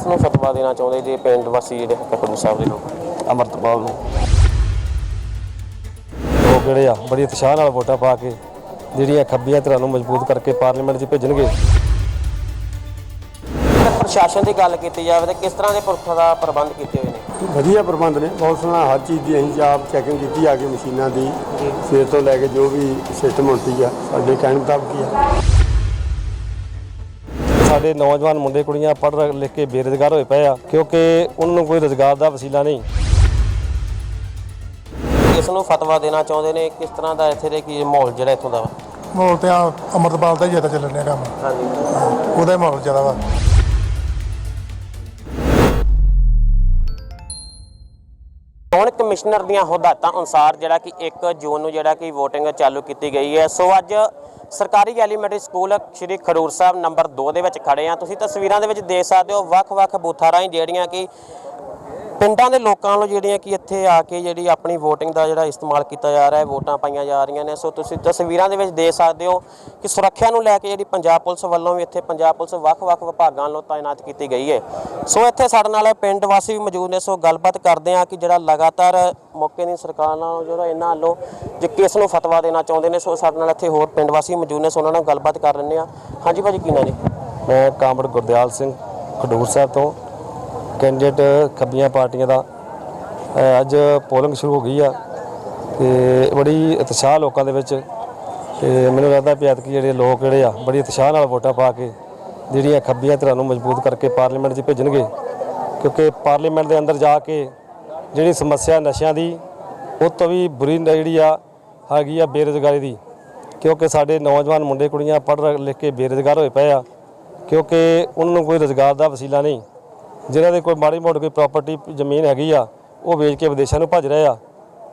ਕਿਸ ਨੂੰ ਫਤਵਾ ਦੇਣਾ ਚਾਹੁੰਦੇ ਜੇ ਪਿੰਡ ਵਾਸੀ ਜਿਹੜੇ ਖਡੂਰ ਸਾਹਿਬ ਦੇ ਲੋਕ। ਅਮਰਤਪਾਲ ਨੂੰ। ਉਹ ਕਿਹੜੇ ਆ? ਬੜੀ ਉਤਸ਼ਾਹ ਨਾਲ ਵੋਟਾਂ ਪਾ ਕੇ ਜਿਹੜੀਆਂ ਖੱਬੀਆਂ ਧਿਰਾਂ ਨੂੰ ਮਜ਼ਬੂਤ ਕਰਕੇ ਪਾਰਲੀਮੈਂਟ 'ਚ ਭੇਜਣਗੇ। ਪ੍ਰਸ਼ਾਸਨ ਦੀ ਗੱਲ ਕੀਤੀ ਜਾਵੇ ਤਾਂ ਕਿਸ ਤਰ੍ਹਾਂ ਦੇ ਪੁਰਖਾਂ ਦਾ ਪ੍ਰਬੰਧ ਕੀਤੇ ਹੋਏ ਨੇ? ਵਧੀਆ ਪ੍ਰਬੰਧ ਨੇ। ਬਹੁਤ ਸੋਹਣਾ ਹਰ ਚੀਜ਼ ਦੀ ਅਸੀਂ ਆਪ ਚੈਕਿੰਗ ਕੀਤੀ ਆ ਕੇ ਮਸ਼ੀਨਾਂ ਦੀ। ਸਵੇਰ ਤੋਂ ਲੈ ਕੇ ਜੋ ਵੀ ਸਿਸਟਮ ਹੁੰਦੀ ਆ ਸਾਡੇ ਕਹਿਣ ਮੁਤਾਬਕ ਹੀ ਆ। ਸਾਡੇ ਨੌਜਵਾਨ ਮੁੰਡੇ ਕੁੜੀਆਂ ਪੜ੍ਹ ਲਿਖ ਕੇ ਬੇਰੁਜ਼ਗਾਰ ਹੋਏ ਪਏ ਆ ਕਿਉਂਕਿ ਉਹਨਾਂ ਨੂੰ ਕੋਈ ਰੁਜ਼ਗਾਰ ਦਾ ਵਸੀਲਾ ਨਹੀਂ। ਕਿਸ ਨੂੰ ਫਤਵਾ ਦੇਣਾ ਚਾਹੁੰਦੇ ਨੇ ਕਿਸ ਤਰ੍ਹਾਂ ਦਾ ਇੱਥੇ ਦੇ ਕੀ ਮਾਹੌਲ ਜਿਹੜਾ ਇੱਥੋਂ ਦਾ ਵਾ? ਮਾਹੌਲ ਤੇ ਆ ਅਮਰਤਪਾਲ ਦਾ ਹੀ ਜ਼ਿਆਦਾ ਚੱਲਣ ਡਿਆ ਕੰਮ। ਹਾਂਜੀ। ਉਹਦਾ ਹੀ ਮਾਹੌਲ ਜ਼ਿਆਦਾ ਵਾ। ਚੋਣ ਕਮਿਸ਼ਨਰ ਦੀਆਂ ਹਦਾਇਤਾਂ ਅਨੁਸਾਰ ਜਿਹੜਾ ਕਿ 1 ਜੂਨ ਨੂੰ ਜਿਹੜਾ ਕਿ VOTING ਚਾਲੂ ਕੀਤੀ ਗਈ ਹੈ। ਸੋ ਅੱਜ ਸਰਕਾਰੀ elementary school Shri Khadoor Sahib number 2 ਦੇ ਵਿੱਚ ਖੜੇ ਆ ਤੁਸੀਂ ਤਸਵੀਰਾਂ ਦੇ ਵਿੱਚ ਦੇਖ ਸਕਦੇ ਹੋ ਵੱਖ-ਵੱਖ ਬੂਥਾਂ ਰਾਹੀਂ ਜਿਹੜੀਆਂ ਕਿ ਪਿੰਡਾਂ ਦੇ ਲੋਕਾਂ ਵੱਲੋਂ ਜਿਹੜੀਆਂ ਕਿ ਇੱਥੇ ਆ ਕੇ ਜਿਹੜੀ ਆਪਣੀ VOTING ਦਾ ਜਿਹੜਾ ਇਸਤੇਮਾਲ ਕੀਤਾ ਜਾ ਰਿਹਾ ਹੈ, ਵੋਟਾਂ ਪਾਈਆਂ ਜਾ ਰਹੀਆਂ ਨੇ। ਸੋ ਤੁਸੀਂ ਤਸਵੀਰਾਂ ਦੇ ਵਿੱਚ ਦੇਖ ਸਕਦੇ ਹੋ ਕਿ ਸੁਰੱਖਿਆ ਨੂੰ ਲੈ ਕੇ ਜਿਹੜੀ ਪੰਜਾਬ ਪੁਲਿਸ ਵੱਲੋਂ ਵੀ ਇੱਥੇ ਪੰਜਾਬ ਪੁਲਿਸ ਵੱਖ-ਵੱਖ ਵਿਭਾਗਾਂ ਵੱਲੋਂ ਤਾਇਨਾਤ ਕੀਤੀ ਗਈ ਹੈ। ਸੋ ਇੱਥੇ ਸਾਡੇ ਨਾਲ ਪਿੰਡ ਵਾਸੀ ਵੀ ਮੌਜੂਦ ਨੇ। ਸੋ ਗੱਲਬਾਤ ਕਰਦੇ ਆ ਕਿ ਜਿਹੜਾ ਲਗਾਤਾਰ ਮੌਕੇ ਦੀ ਸਰਕਾਰ ਨਾਲ ਜਿਹੜਾ ਇਹਨਾਂ ਵੱਲੋਂ ਜੇ ਕਿਸ ਨੂੰ ਫਤਵਾ ਦੇਣਾ ਚਾਹੁੰਦੇ ਨੇ, ਸੋ ਸਾਡੇ ਨਾਲ ਇੱਥੇ ਹੋਰ ਪਿੰਡ ਵਾਸੀ ਮੌਜੂਦ ਨੇ, ਸੋ ਉਹਨਾਂ ਨਾਲ ਗੱਲਬਾਤ ਕਰ ਲੈਂਦੇ ਆ ਹਾਂਜੀ ਭਾਜੀ, ਕੀ ਨਾਂ ਜੀ? ਮੈਂ ਕਾਮੜ ਗੁਰਦਿਆਲ ਸਿੰਘ, ਖਡੂਰ ਸਾਹਿਬ ਤੋਂ। ਕੈਂਡੀਡੇਟ ਖੱਬੀਆਂ ਪਾਰਟੀਆਂ ਦਾ ਅੱਜ ਪੋਲਿੰਗ ਸ਼ੁਰੂ ਹੋ ਗਈ ਆ ਤੇ ਬੜੀ ਉਤਸ਼ਾਹ ਲੋਕਾਂ ਦੇ ਵਿੱਚ ਤੇ ਮੈਨੂੰ ਲੱਗਦਾ ਵੀ ਕਿ ਜਿਹੜੇ ਲੋਕ ਜਿਹੜੇ ਆ, ਬੜੀ ਉਤਸ਼ਾਹ ਨਾਲ ਵੋਟਾਂ ਪਾ ਕੇ ਜਿਹੜੀਆਂ ਖੱਬੀਆਂ ਧਿਰਾਂ ਨੂੰ ਮਜ਼ਬੂਤ ਕਰਕੇ ਪਾਰਲੀਮੈਂਟ 'ਚ ਭੇਜਣਗੇ, ਕਿਉਂਕਿ ਪਾਰਲੀਮੈਂਟ ਦੇ ਅੰਦਰ ਜਾ ਕੇ ਜਿਹੜੀ ਸਮੱਸਿਆ ਨਸ਼ਿਆਂ ਦੀ, ਉਹ ਤੋਂ ਵੀ ਬੁਰੀ ਜਿਹੜੀ ਆ, ਹੈਗੀ ਆ ਬੇਰੁਜ਼ਗਾਰੀ ਦੀ, ਕਿਉਂਕਿ ਸਾਡੇ ਨੌਜਵਾਨ ਮੁੰਡੇ ਕੁੜੀਆਂ ਪੜ੍ਹ ਲਿਖ ਕੇ ਬੇਰੁਜ਼ਗਾਰ ਹੋਏ ਪਏ ਆ, ਕਿਉਂਕਿ ਉਹਨਾਂ ਨੂੰ ਕੋਈ ਰੁਜ਼ਗਾਰ ਦਾ ਵਸੀਲਾ ਨਹੀਂ। ਜਿਨ੍ਹਾਂ ਦੇ ਕੋਈ ਮਾੜੀ ਮੋਟੀ ਕੋਈ ਪ੍ਰਾਪਰਟੀ ਜ਼ਮੀਨ ਹੈਗੀ ਆ ਉਹ ਵੇਚ ਕੇ ਵਿਦੇਸ਼ਾਂ ਨੂੰ ਭੱਜ ਰਹੇ ਆ।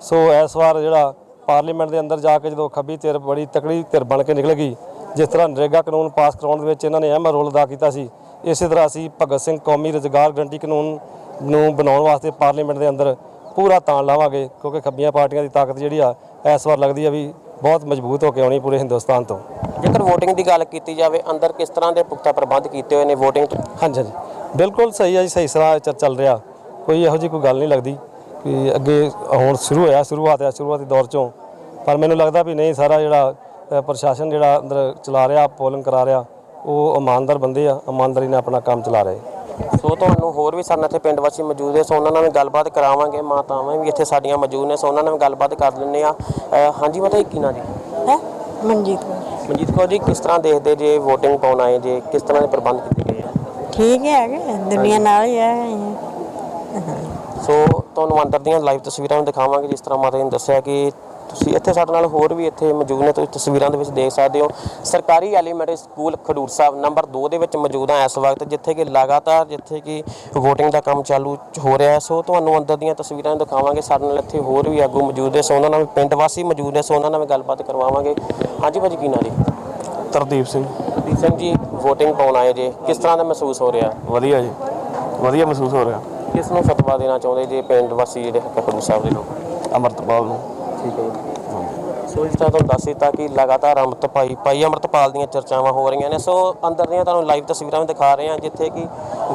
ਸੋ ਇਸ ਵਾਰ ਜਿਹੜਾ ਪਾਰਲੀਮੈਂਟ ਦੇ ਅੰਦਰ ਜਾ ਕੇ ਜਦੋਂ ਖੱਬੀ ਧਿਰ ਬੜੀ ਤਕੜੀ ਧਿਰ ਬਣ ਕੇ ਨਿਕਲੇਗੀ ਜਿਸ ਤਰ੍ਹਾਂ ਨਰੇਗਾ ਕਾਨੂੰਨ ਪਾਸ ਕਰਾਉਣ ਦੇ ਵਿੱਚ ਇਹਨਾਂ ਨੇ ਅਹਿਮ ਰੋਲ ਅਦਾ ਕੀਤਾ ਸੀ ਇਸੇ ਤਰ੍ਹਾਂ ਅਸੀਂ ਭਗਤ ਸਿੰਘ ਕੌਮੀ ਰੁਜ਼ਗਾਰ ਗਰੰਟੀ ਕਾਨੂੰਨ ਨੂੰ ਬਣਾਉਣ ਵਾਸਤੇ ਪਾਰਲੀਮੈਂਟ ਦੇ ਅੰਦਰ ਪੂਰਾ ਤਾਣ ਲਾਵਾਂਗੇ ਕਿਉਂਕਿ ਖੱਬੀਆਂ ਪਾਰਟੀਆਂ ਦੀ ਤਾਕਤ ਜਿਹੜੀ ਆ ਇਸ ਵਾਰ ਲੱਗਦੀ ਆ ਵੀ ਬਹੁਤ ਮਜ਼ਬੂਤ ਹੋ ਕੇ ਆਉਣੀ ਪੂਰੇ ਹਿੰਦੁਸਤਾਨ ਤੋਂ। ਜੇਕਰ VOTING ਦੀ ਗੱਲ ਕੀਤੀ ਜਾਵੇ ਅੰਦਰ ਕਿਸ ਤਰ੍ਹਾਂ ਦੇ ਪੁਖਤਾ ਪ੍ਰਬੰਧ ਕੀਤੇ ਹੋਏ ਨੇ VOTING ਤੋਂ? ਹਾਂਜੀ ਹਾਂਜੀ। ਬਿਲਕੁਲ ਸਹੀ ਹੈ ਜੀ ਸਹੀ ਸਲਾਹ ਚ ਚੱਲ ਰਿਹਾ। ਕੋਈ ਇਹੋ ਜਿਹੀ ਕੋਈ ਗੱਲ ਨਹੀਂ ਲੱਗਦੀ ਕਿ ਅੱਗੇ ਹੁਣ ਸ਼ੁਰੂ ਹੋਇਆ ਸ਼ੁਰੂਆਤ ਹੈ ਸ਼ੁਰੂਆਤੀ ਦੌਰ ਚੋਂ। ਪਰ ਮੈਨੂੰ ਲੱਗਦਾ ਵੀ ਨਹੀਂ ਸਾਰਾ ਜਿਹੜਾ ਪ੍ਰਸ਼ਾਸਨ ਜਿਹੜਾ ਅੰਦਰ ਚਲਾ ਰਿਹਾ ਪੋਲਿੰਗ ਕਰਾ ਰਿਹਾ ਉਹ ਇਮਾਨਦਾਰ ਬੰਦੇ ਆ ਇਮਾਨਦਾਰੀ ਨਾਲ ਆਪਣਾ ਕੰਮ ਚਲਾ ਰਹੇ। ਸੋ ਤੁਹਾਨੂੰ ਹੋਰ ਵੀ ਸਾਡੇ ਨਾਲ ਇੱਥੇ ਪਿੰਡ ਵਾਸੀ ਮੌਜੂਦ ਨੇ ਸੋ ਉਹਨਾਂ ਨਾਲ ਵੀ ਗੱਲਬਾਤ ਕਰਾਵਾਂਗੇ ਮਾਤਾਵਾਂ ਵੀ ਇੱਥੇ ਸਾਡੀਆਂ ਮੌਜੂਦ ਨੇ ਸੋ ਉਹਨਾਂ ਨਾਲ ਵੀ ਗੱਲਬਾਤ ਕਰ ਲੈਂਦੇ ਆ ਹਾਂਜੀ ਮਾਤਾ ਜੀ ਕੀ ਨਾਂ ਜੀ? ਹੈ? ਮਨਜੀਤ ਕੌਰ। ਮਨਜੀਤ ਕੌਰ ਜੀ ਕਿਸ ਤਰ੍ਹਾਂ ਦੇਖਦੇ ਜੇ VOTING ਪਾਉਣ ਆਏ ਜੇ ਕਿਸ ਤਰ੍ਹਾਂ ਦੇ ਪ੍ਰਬੰਧ ਕੀਤੇ ਆ ਠੀਕ ਹੈਗੇ ਦੁਨੀਆ ਨਾਲ ਹੀ ਹੈ। ਸੋ ਤੁਹਾਨੂੰ ਅੰਦਰ ਦੀਆਂ ਲਾਈਵ ਤਸਵੀਰਾਂ ਵੀ ਦਿਖਾਵਾਂਗੇ ਜਿਸ ਤਰ੍ਹਾਂ ਮਾਤਾ ਜੀ ਨੇ ਦੱਸਿਆ ਕਿ ਤੁਸੀਂ ਇੱਥੇ ਸਾਡੇ ਨਾਲ ਹੋਰ ਵੀ ਇੱਥੇ ਮੌਜੂਦ ਨੇ ਤੁਸੀਂ ਤਸਵੀਰਾਂ ਦੇ ਵਿੱਚ ਦੇਖ ਸਕਦੇ ਹੋ। ਸਰਕਾਰੀ elementary school Khadoor Sahib number 2 ਦੇ ਵਿੱਚ ਮੌਜੂਦ ਹਾਂ ਇਸ ਵਕਤ ਜਿੱਥੇ ਕਿ ਲਗਾਤਾਰ ਜਿੱਥੇ ਕਿ VOTING ਦਾ ਕੰਮ ਚਾਲੂ ਹੋ ਰਿਹਾ ਹੈ। ਸੋ ਤੁਹਾਨੂੰ ਅੰਦਰ ਦੀਆਂ ਤਸਵੀਰਾਂ ਦਿਖਾਵਾਂਗੇ ਸਾਡੇ ਨਾਲ ਇੱਥੇ ਹੋਰ ਵੀ ਆਗੂ ਮੌਜੂਦ ਨੇ। ਸੋ ਉਹਨਾਂ ਨਾਲ ਵੀ ਪਿੰਡ ਵਾਸੀ ਮੌਜੂਦ ਨੇ ਸੋ ਉਹਨਾਂ ਨਾਲ ਵੀ ਗੱਲਬਾਤ ਕਰਵਾਵਾਂਗੇ। ਹਾਂਜੀ ਭਾਜੀ ਕੀ ਨਾਂ ਜੀ? ਤਰਦੀਪ ਸਿੰਘ। ਸਿੰਘ ਜੀ VOTING ਪਾਉਣ ਆਏ ਜੇ ਕਿਸ ਤਰ੍ਹਾਂ ਦਾ ਮਹਿਸੂਸ ਹੋ ਰਿਹਾ? ਵਧੀਆ ਜੀ ਵਧੀਆ ਮਹਿਸੂਸ ਹੋ ਰਿਹਾ। ਕਿਸ ਨੂੰ ਫਤਵਾ ਦੇਣਾ ਚਾਹੁੰਦੇ ਜੇ ਪਿੰਡ ਵਾਸੀ ਜਿਹੜੇ ਖਡੂਰ ਸਾਹਿਬ ਦੇ ਲੋਕ? ਅਮਰਤਪਾਲ ਨੂੰ। ਠੀਕ ਹੈ ਜੀ। ਸੋ ਇਸ ਤਰ੍ਹਾਂ ਤੁਹਾਨੂੰ ਦੱਸ ਦਿੱਤਾ ਕਿ ਲਗਾਤਾਰ ਅੰਮ੍ਰਿਤ ਭਾਈ ਭਾਈ ਅੰਮ੍ਰਿਤਪਾਲ ਦੀਆਂ ਚਰਚਾਵਾਂ ਹੋ ਰਹੀਆਂ ਨੇ। ਸੋ ਅੰਦਰ ਦੀਆਂ ਤੁਹਾਨੂੰ ਲਾਈਵ ਤਸਵੀਰਾਂ ਵੀ ਦਿਖਾ ਰਹੇ ਹਾਂ ਜਿੱਥੇ ਕਿ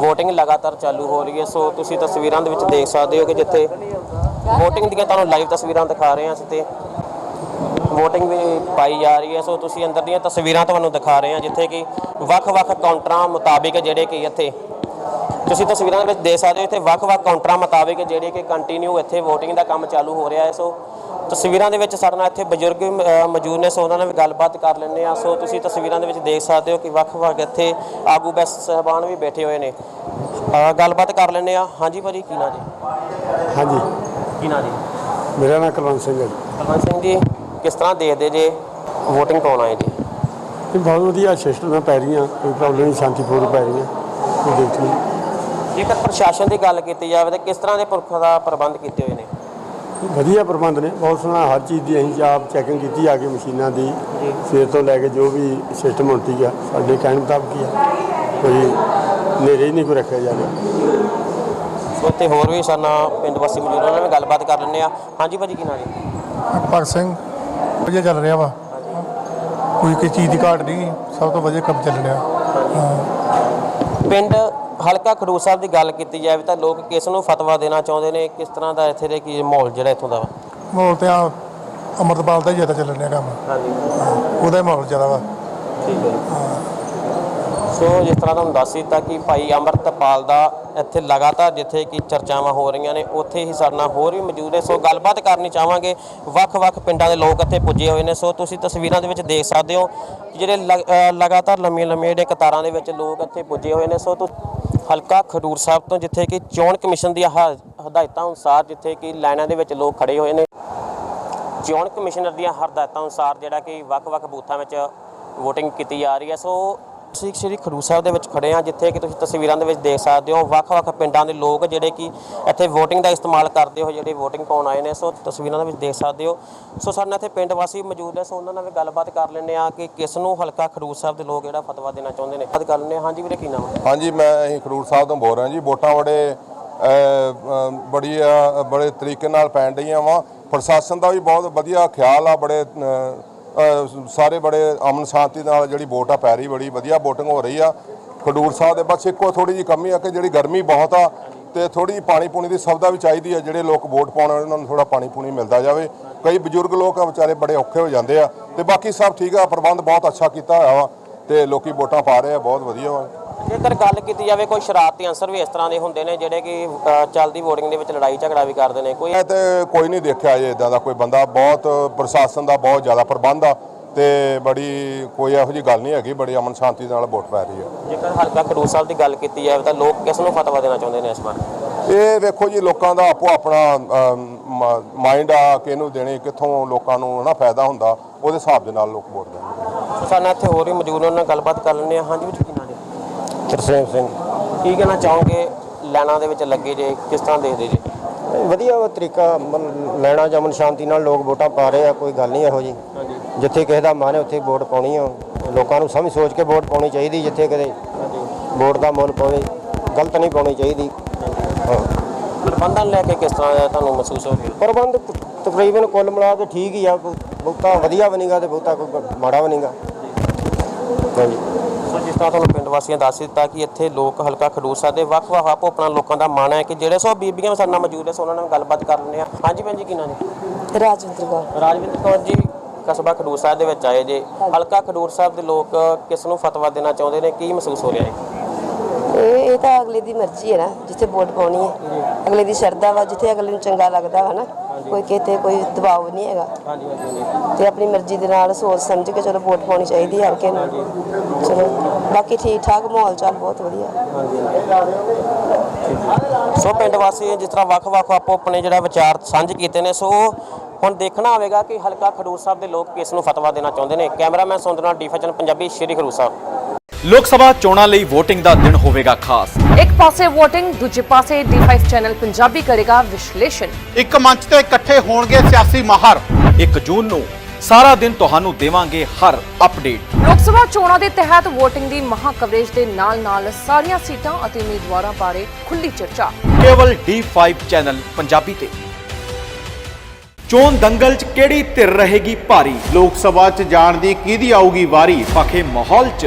VOTING ਲਗਾਤਾਰ ਚਾਲੂ ਹੋ ਰਹੀ ਹੈ। ਸੋ ਤੁਸੀਂ ਤਸਵੀਰਾਂ ਦੇ ਵਿੱਚ ਦੇਖ ਸਕਦੇ ਹੋ ਕਿ ਜਿੱਥੇ VOTING ਦੀਆਂ ਤੁਹਾਨੂੰ ਲਾਈਵ ਤਸਵੀਰਾਂ ਦਿਖਾ ਰਹੇ ਹਾਂ ਅਸੀਂ ਤੇ। VOTING ਵੀ ਪਾਈ ਜਾ ਰਹੀ ਹੈ ਸੋ ਤੁਸੀਂ ਅੰਦਰ ਦੀਆਂ ਤਸਵੀਰਾਂ ਤੁਹਾਨੂੰ ਦਿਖਾ ਰਹੇ ਹਾਂ ਜਿੱਥੇ ਕਿ ਵੱਖ-ਵੱਖ ਕਾਊਂਟਰਾਂ ਮੁਤਾਬਿਕ ਜਿਹੜੇ ਕਿ ਇੱਥੇ ਤੁਸੀਂ ਤਸਵੀਰਾਂ ਦੇ ਵਿੱਚ ਦੇਖ ਸਕਦੇ ਹੋ ਇੱਥੇ ਵੱਖ-ਵੱਖ ਕਾਊਂਟਰਾਂ ਮੁਤਾਬਿਕ ਜਿਹੜੇ ਕਿ ਕੰਟੀਨਿਊ ਇੱਥੇ VOTING ਦਾ ਕੰਮ ਚਾਲੂ ਹੋ ਰਿਹਾ ਹੈ ਸੋ ਤਸਵੀਰਾਂ ਦੇ ਵਿੱਚ ਸਾਡੇ ਨਾਲ ਇੱਥੇ ਬਜ਼ੁਰਗ ਮੌਜੂਦ ਨੇ ਸੋ ਉਹਨਾਂ ਨਾਲ ਵੀ ਗੱਲਬਾਤ ਕਰ ਲੈਂਦੇ ਆ ਸੋ ਤੁਸੀਂ ਤਸਵੀਰਾਂ ਦੇ ਵਿੱਚ ਦੇਖ ਸਕਦੇ ਹੋ ਕਿ ਵੱਖ-ਵੱਖ ਇੱਥੇ ਆਗੂ ਬੈਸ ਸਹਿਬਾਨ ਵੀ ਬੈਠੇ ਹੋਏ ਨੇ। ਗੱਲਬਾਤ ਕਰ ਲੈਂਦੇ ਆ ਹਾਂਜੀ ਭਾਜੀ ਕੀ ਨਾਂ ਜੀ? ਹਾਂਜੀ। ਕੀ ਨਾਂ ਜੀ? ਮੇਰਾ ਨਾਮ ਕੁਲਵੰਤ ਸਿੰਘ ਹੈ ਜੀ। ਕੁਲਵੰਤ ਸਿੰਘ ਜੀ ਕਿਸ ਤਰ੍ਹਾਂ ਦੇਖਦੇ ਜੇ VOTING ਪਾਉਣ ਆਏ ਜੀ? ਇਹ ਬਹੁਤ ਵਧੀਆ ਸਿਸਟਮ ਪੈ ਰਹੀਆਂ ਕੋਈ ਪ੍ਰੋਬਲਮ ਨਹੀਂ ਸ਼ਾਂਤੀਪੂਰਨ ਪੈ ਰਹੀਆਂ ਦੇਖ ਨਹੀਂ ਜੇਕਰ ਪ੍ਰਸ਼ਾਸਨ ਦੀ ਗੱਲ ਕੀਤੀ ਜਾਵੇ ਤਾਂ ਕਿਸ ਤਰ੍ਹਾਂ ਦੇ ਪੁਰਖਾਂ ਦਾ ਪ੍ਰਬੰਧ ਕੀਤੇ ਹੋਏ ਨੇ? ਵਧੀਆ ਪ੍ਰਬੰਧ ਨੇ ਬਹੁਤ ਸੋਹਣਾ ਹਰ ਚੀਜ਼ ਦੀ ਅਸੀਂ ਆਪ ਚੈਕਿੰਗ ਕੀਤੀ ਆ ਕੇ ਮਸ਼ੀਨਾਂ ਦੀ ਸਵੇਰ ਤੋਂ ਲੈ ਕੇ ਜੋ ਵੀ ਸਿਸਟਮ ਹੁੰਦੀ ਆ ਸਾਡੇ ਕਹਿਣ ਮੁਤਾਬਕ ਹੀ ਆ। ਕੋਈ ਨੇਰੇ ਹੀ ਨਹੀਂ ਕੋਈ ਰੱਖਿਆ ਜਾ ਰਿਹਾ। ਹੋਰ ਵੀ ਸਾਨਾ ਪਿੰਡ ਵਾਸੀ ਮੌਜੂਦ ਉਹਨਾਂ ਨਾਲ ਵੀ ਗੱਲਬਾਤ ਕਰ ਲੈਂਦੇ ਆ ਹਾਂਜੀ ਭਾਜੀ ਕੀ ਨਾਂ ਜੀ? ਭਗਤ ਸਿੰਘ। ਵਧੀਆ ਚੱਲ ਰਿਹਾ ਵਾ। ਕੋਈ ਕਿਸੇ ਚੀਜ਼ ਦੀ ਘਾਟ ਨਹੀਂ ਸਭ ਤੋਂ ਵਧੀਆ ਕੰਮ ਚੱਲ ਰਿਹਾ। ਪਿੰਡ ਹਲਕਾ ਖਡੂਰ ਸਾਹਿਬ ਦੀ ਗੱਲ ਕੀਤੀ ਜਾਵੇ ਤਾਂ ਲੋਕ ਕਿਸ ਨੂੰ ਫਤਵਾ ਦੇਣਾ ਚਾਹੁੰਦੇ ਨੇ ਕਿਸ ਤਰ੍ਹਾਂ ਦਾ ਇੱਥੇ ਦੇ ਕੀ ਮਾਹੌਲ ਜਿਹੜਾ ਇੱਥੋਂ ਦਾ ਵਾ? ਮਾਹੌਲ ਤੇ ਆ ਅਮਰਤਪਾਲ ਦਾ ਹੀ ਜ਼ਿਆਦਾ ਚੱਲਣ ਡਿਆ ਕੰਮ। ਹਾਂਜੀ। ਉਹਦਾ ਹੀ ਮਾਹੌਲ ਜ਼ਿਆਦਾ ਵਾ। ਠੀਕ ਹੈ। ਸੋ ਜਿਸ ਤਰ੍ਹਾਂ ਤੁਹਾਨੂੰ ਦੱਸ ਦਿੱਤਾ ਕਿ ਭਾਈ ਅਮਰਤਪਾਲ ਦਾ ਇੱਥੇ ਲਗਾਤਾਰ ਜਿੱਥੇ ਕਿ ਚਰਚਾਵਾਂ ਹੋ ਰਹੀਆਂ ਨੇ, ਉੱਥੇ ਹੀ ਸਾਡੇ ਨਾਲ ਹੋਰ ਵੀ ਮੌਜੂਦ ਹੈ ਸੋ ਗੱਲਬਾਤ ਕਰਨੀ ਚਾਹਾਂਗੇ, ਵੱਖ-ਵੱਖ ਪਿੰਡਾਂ ਦੇ ਲੋਕ ਇੱਥੇ ਪੁੱਜੇ ਹੋਏ ਨੇ। ਸੋ ਤੁਸੀਂ ਤਸਵੀਰਾਂ ਦੇ ਵਿੱਚ ਦੇਖ ਸਕਦੇ ਹੋ ਕਿ ਜਿਹੜੇ ਲਗ- ਲਗਾਤਾਰ ਲੰਮੀਆਂ-ਲੰਮੀਆਂ ਜਿਹੜੇ ਕਤਾਰਾਂ ਦੇ ਵਿੱਚ ਲੋਕ ਇੱਥੇ ਪੁੱਜੇ ਹੋਏ ਨੇ। ਸੋ ਤੁ, ਹਲਕਾ ਖਡੂਰ ਸਾਹਿਬ ਤੋਂ ਜਿੱਥੇ ਕਿ ਚੋਣ ਕਮਿਸ਼ਨ ਦੀਆਂ ਹਦਾਇਤਾਂ ਅਨੁਸਾਰ ਜਿੱਥੇ ਕਿ ਲਾਈਨਾਂ ਦੇ ਵਿੱਚ ਲੋਕ ਖੜੇ ਹੋਏ ਨੇ। ਚੋਣ ਕਮਿਸ਼ਨਰ ਦੀਆਂ ਹਦਾਇਤਾਂ ਅਨੁਸਾਰ ਜਿਹੜਾ ਕਿ ਵੱਖ-ਵੱਖ ਬੂਥਾਂ ਵਿੱਚ VOTING ਕੀਤੀ ਜਾ ਰਹੀ ਹੈ। ਸੋ ਅਸੀਂ ਸ਼੍ਰੀ ਖਡੂਰ ਸਾਹਿਬ ਦੇ ਵਿੱਚ ਖੜੇ ਆ ਜਿੱਥੇ ਕਿ ਤੁਸੀਂ ਤਸਵੀਰਾਂ ਦੇ ਵਿੱਚ ਦੇਖ ਸਕਦੇ ਹੋ, ਵੱਖ-ਵੱਖ ਪਿੰਡਾਂ ਦੇ ਲੋਕ ਜਿਹੜੇ ਕਿ ਇੱਥੇ VOTING ਦਾ ਇਸਤੇਮਾਲ ਕਰਦੇ ਹੋਏ ਜਿਹੜੇ VOTING ਪਾਉਣ ਆਏ ਨੇ। ਸੋ ਤਸਵੀਰਾਂ ਦੇ ਵਿੱਚ ਦੇਖ ਸਕਦੇ ਹੋ। ਸੋ ਸਾਡੇ ਨਾਲ ਇੱਥੇ ਪਿੰਡ ਵਾਸੀ ਮੌਜੂਦ ਹੈ, ਸੋ ਉਹਨਾਂ ਨਾਲ ਵੀ ਗੱਲਬਾਤ ਕਰ ਲੈਂਦੇ ਆ ਕਿ ਕਿਸ ਨੂੰ ਹਲਕਾ ਖਡੂਰ ਸਾਹਿਬ ਦੇ ਲੋਕ ਜਿਹੜਾ ਫਤਵਾ ਦੇਣਾ ਚਾਹੁੰਦੇ ਨੇ। ਬਾਤ ਕਰ ਲੈਂਦੇ ਹਾਂ। ਹਾਂਜੀ ਵੀਰੇ, ਕੀ ਨਾਮ ਹੈ? ਹਾਂਜੀ, ਮੈਂ ਅਸੀਂ ਖਡੂਰ ਸਾਹਿਬ ਤੋਂ ਬੋਲ ਰਿਹਾ ਜੀ। ਵੋਟਾਂ ਬੜੇ ਬੜੀ ਬੜੇ ਤਰੀਕੇ ਨਾਲ ਪੈਣ ਡਈਆਂ ਵਾ। ਪ੍ਰਸ਼ਾਸਨ ਦਾ ਵੀ ਬਹੁਤ ਵਧੀਆ ਖਿਆਲ ਆ, ਬੜੇ ਸਾਰੇ ਬੜੇ ਅਮਨ ਸ਼ਾਂਤੀ ਨਾਲ ਜਿਹੜੀ ਵੋਟ ਆ ਪੈ ਰਹੀ ਬੜੀ, ਵਧੀਆ VOTING ਹੋ ਰਹੀ ਆ। ਖਡੂਰ ਸਾਹਿਬ ਦੇ ਬਸ ਇੱਕੋ ਥੋੜੀ ਜਿਹੀ ਕਮੀ ਆ ਕਿ ਜਿਹੜੀ ਗਰਮੀ ਬਹੁਤ ਆ ਤੇ ਥੋੜੀ ਜਿਹੀ ਪਾਣੀ ਪੂਣੀ ਦੀ ਸੁਵਿਧਾ ਵੀ ਚਾਹੀਦੀ ਆ, ਜਿਹੜੇ ਲੋਕ ਵੋਟ ਪਾਉਣ ਵਾਲੇ ਉਹਨਾਂ ਨੂੰ ਥੋੜਾ ਪਾਣੀ ਪੂਣੀ ਮਿਲਦਾ ਜਾਵੇ। ਕਈ ਬਜ਼ੁਰਗ ਲੋਕ ਆ, ਵਿਚਾਰੇ ਬੜੇ ਔਖੇ ਹੋ ਜਾਂਦੇ ਆ। ਤੇ ਬਾਕੀ ਸਭ ਠੀਕ ਆ, ਪ੍ਰਬੰਧ ਬਹੁਤ ਅੱਛਾ ਕੀਤਾ ਹੋਇਆ ਵਾ ਤੇ ਲੋਕੀ ਵੋਟਾਂ ਪਾ ਰਹੇ ਆ, ਬਹੁਤ ਵਧੀਆ ਵਾ। ਜੇਕਰ ਗੱਲ ਕੀਤੀ ਜਾਵੇ ਕੋਈ ਸ਼ਰਾਰਤੀ ਅੰਸਰ ਵੀ ਇਸ ਤਰ੍ਹਾਂ ਦੇ ਹੁੰਦੇ ਨੇ ਜਿਹੜੇ ਕਿ ਅ, ਚੱਲਦੀ VOTING ਦੇ ਵਿੱਚ ਲੜਾਈ ਝਗੜਾ ਵੀ ਕਰਦੇ ਨੇ? ਕੋਈ ਮੈਂ ਤੇ ਕੋਈ ਨਹੀਂ ਦੇਖਿਆ ਜੇ ਇਦਾਂ ਦਾ ਕੋਈ ਬੰਦਾ। ਬਹੁਤ ਪ੍ਰਸ਼ਾਸਨ ਦਾ ਬਹੁਤ ਜ਼ਿਆਦਾ ਪ੍ਰਬੰਧ ਆ ਤੇ ਬੜੀ ਕੋਈ ਇਹੋ ਜੀ ਗੱਲ ਨਹੀਂ ਹੈਗੀ ਬੜੀ ਅਮਨ ਸ਼ਾਂਤੀ ਨਾਲ ਵੋਟ ਪੈ ਰਹੀ ਹੈ ਜੇਕਰ ਹਲਕਾ ਖਡੂਰ ਸਾਹਿਬ ਦੀ ਗੱਲ ਕੀਤੀ ਜਾਵੇ ਤਾਂ ਲੋਕ ਕਿਸ ਨੂੰ ਫਤਵਾ ਦੇਣਾ ਚਾਹੁੰਦੇ ਨੇ ਇਸ ਵਾਰ? ਇਹ ਵੇਖੋ ਜੀ ਲੋਕਾਂ ਦਾ ਆਪੋ ਆਪਣਾ ਮਾਈਂਡ ਆ ਕਿ ਇਹਨੂੰ ਦੇਣੀ ਕਿੱਥੋਂ ਲੋਕਾਂ ਨੂੰ ਨਾ ਫਾਇਦਾ ਹੁੰਦਾ ਉਹਦੇ ਹਿਸਾਬ ਦੇ ਨਾਲ ਲੋਕ ਵੋਟ ਦੇਣਗੇ। ਸੋ ਸਾਡੇ ਨਾਲ ਇੱਥੇ ਹੋਰ ਵੀ ਮੌਜੂਦ ਨੇ ਉਹਨਾਂ ਨਾਲ ਗੱਲਬਾਤ ਕਰ ਲੈਂਦੇ ਹਾਂ। ਹਾਂਜੀ ਤਰਸੇਮ ਸਿੰਘ ਕੀ ਕਹਿਣਾ ਚਾਹੋਗੇ? ਲੈਣਾ ਦੇ ਵਿੱਚ ਲੱਗੇ ਜੇ ਕਿਸ ਤਰ੍ਹਾਂ ਦੇਖਦੇ ਜੇ? ਵਧੀਆ ਵਾ ਤਰੀਕਾ ਮਨ- ਲੈਣਾ ਜਮਨ ਸ਼ਾਂਤੀ ਨਾਲ ਲੋਕ ਵੋਟਾਂ ਪਾ ਰਹੇ ਆ ਕੋਈ ਗੱਲ ਨਹੀਂ ਇਹੋ ਜੀ ਹਾਂਜੀ। ਜਿੱਥੇ ਕਿਸੇ ਦਾ ਮਨ ਹੈ ਉੱਥੇ ਵੋਟ ਪਾਉਣੀ ਆ। ਲੋਕਾਂ ਨੂੰ ਸਮਝ ਸੋਚ ਕੇ ਵੋਟ ਪਾਉਣੀ ਚਾਹੀਦੀ ਜਿੱਥੇ ਕਿਤੇ ਹਾਂਜੀ। ਵੋਟ ਦਾ ਮੁੱਲ ਪਵੇ। ਗਲਤ ਨਹੀਂ ਪਾਉਣੀ ਚਾਹੀਦੀ। ਹਾਂ ਪ੍ਰਬੰਧਨ ਲੈ ਕੇ ਕਿਸ ਤਰ੍ਹਾਂ ਦਾ ਤੁਹਾਨੂੰ ਮਹਿਸੂਸ ਹੋ ਰਿਹਾ ਪ੍ਰਬੰਧ ਤਕਰੀਬਨ ਕੁੱਲ ਮਿਲਾ ਕੇ ਠੀਕ ਹੀ ਆ। ਬਹੁਤਾ ਵਧੀਆ ਨਹੀਂਗਾ ਤੇ ਬਹੁਤਾ ਕੋਈ ਮਾੜਾ ਨਹੀਂਗਾ ਹਾਂਜੀ। ਸੋ ਜਿਸ ਤਰ੍ਹਾਂ ਤੁਹਾਨੂੰ ਪਿੰਡ ਵਾਸੀਆਂ ਦੱਸ ਦਿੱਤਾ ਕਿ ਇੱਥੇ ਲੋਕ ਹਲਕਾ ਖਡੂਰ ਸਾਹਿਬ ਦੇ ਵੱਖ-ਵੱਖ ਆਪੋ ਆਪਣਾ ਲੋਕਾਂ ਦਾ ਮਨ ਹੈ ਕਿ ਜਿਹੜੇ ਸੋ ਬੀਬੀਆਂ ਸਾਡੇ ਨਾਲ ਮੌਜੂਦ ਹੈ ਸੋ ਉਹਨਾਂ ਨਾਲ ਗੱਲਬਾਤ ਕਰ ਲੈਂਦੇ ਹਾਂ। ਹਾਂਜੀ ਭੈਣ ਜੀ ਕੀ ਨਾਂ ਜੀ? ਰਾਜਵਿੰਦਰ ਕੌਰ। ਰਾਜਵਿੰਦਰ ਕੌਰ ਜੀ ਕਸਬਾ ਖਡੂਰ ਸਾਹਿਬ ਦੇ ਵਿੱਚ ਆਏ ਜੇ। ਹਲਕਾ ਖਡੂਰ ਸਾਹਿਬ ਦੇ ਲੋਕ ਕਿਸ ਨੂੰ ਫਤਵਾ ਦੇਣਾ ਚਾਹੁੰਦੇ ਨੇ? ਕੀ ਮਹਿਸੂਸ ਹੋ ਰਿਹਾ ਹੈ? ਇਹ ਇਹ ਤਾਂ ਅਗਲੇ ਦੀ ਮਰਜ਼ੀ ਹੈ ਨਾ ਜਿੱਥੇ ਵੋਟ ਪਾਉਣੀ ਹੈ। ਅਗਲੇ ਦੀ ਸ਼ਰਧਾ ਵਾ ਜਿੱਥੇ ਅਗਲੇ ਨੂੰ ਚੰਗਾ ਲੱਗਦਾ ਵਾ ਨਾ। ਕੋਈ ਕਿਤੇ ਕੋਈ ਦਬਾਅ ਨਹੀਂ ਹੈਗਾ। ਹਾਂਜੀ ਹਾਂਜੀ ਤੇ ਆਪਣੀ ਮਰਜ਼ੀ ਦੇ ਨਾਲ ਸੋਚ ਸਮਝ ਕੇ ਚਲੋ ਵੋਟ ਪਾਉਣੀ ਚਾਹੀਦੀ ਹੈ ਹਰ ਕਿਸੇ ਨੂੰ। ਚਲੋ, ਬਾਕੀ ਠੀਕ ਠਾਕ ਮਾਹੌਲ ਚਾਲ ਬਹੁਤ ਵਧੀਆ। ਸੋ ਪਿੰਡ ਵਾਸੀ ਜਿਸ ਤਰ੍ਹਾਂ ਵੱਖ-ਵੱਖ ਆਪੋ ਆਪਣੇ ਜਿਹੜਾ ਵਿਚਾਰ ਸਾਂਝੇ ਕੀਤੇ ਨੇ, ਸੋ ਹੁਣ ਦੇਖਣਾ ਹੋਵੇਗਾ ਕਿ ਹਲਕਾ ਖਡੂਰ ਸਾਹਿਬ ਦੇ ਲੋਕ ਕਿਸ ਨੂੰ ਫਤਵਾ ਦੇਣਾ ਚਾਹੁੰਦੇ ਨੇ। ਕੈਮਰਾਮੈਨ ਸੁੰਦਰਨਾਥ ਡੀਫੈਸ਼ਨ ਪੰਜਾਬੀ ਸ਼੍ਰੀ ਖਡੂਰ ਸਾਹਿਬ। ਲੋਕ ਸਭਾ ਚੋਣਾਂ ਲਈ VOTING ਦਾ ਦਿਨ ਹੋਵੇਗਾ ਖਾਸ। ਇੱਕ ਪਾਸੇ VOTING ਦੂਜੇ ਪਾਸੇ D5 ਚੈਨਲ ਪੰਜਾਬੀ ਕਰੇਗਾ ਵਿਸ਼ਲੇਸ਼ਣ। ਇੱਕ ਮੰਚ ਤੇ ਇਕੱਠੇ ਹੋਣਗੇ ਸਿਆਸੀ ਮਾਹਰ। 1 ਜੂਨ ਨੂੰ ਸਾਰਾ ਦਿਨ ਤੁਹਾਨੂੰ ਦੇਵਾਂਗੇ ਹਰ ਅਪਡੇਟ। ਲੋਕ ਸਭਾ ਚੋਣਾਂ ਦੇ ਤਹਿਤ VOTING ਦੀ ਮਹਾ ਕਵਰੇਜ ਦੇ ਨਾਲ-ਨਾਲ ਸਾਰੀਆਂ ਸੀਟਾਂ ਅਤੇ ਉਮੀਦਵਾਰਾਂ ਬਾਰੇ ਖੁੱਲੀ ਚਰਚਾ। ਕੇਵਲ D5 ਚੈਨਲ ਪੰਜਾਬੀ ਤੇ। ਚੋਣ ਦੰਗਲ 'ਚ ਕਿਹੜੀ ਧਿਰ ਰਹੇਗੀ ਭਾਰੀ? ਲੋਕ ਸਭਾ 'ਚ ਜਾਣ ਦੀ ਕਿਹਦੀ ਆਊਗੀ ਵਾਰੀ? ਪਖੇ ਮਾਹੌਲ 'ਚ।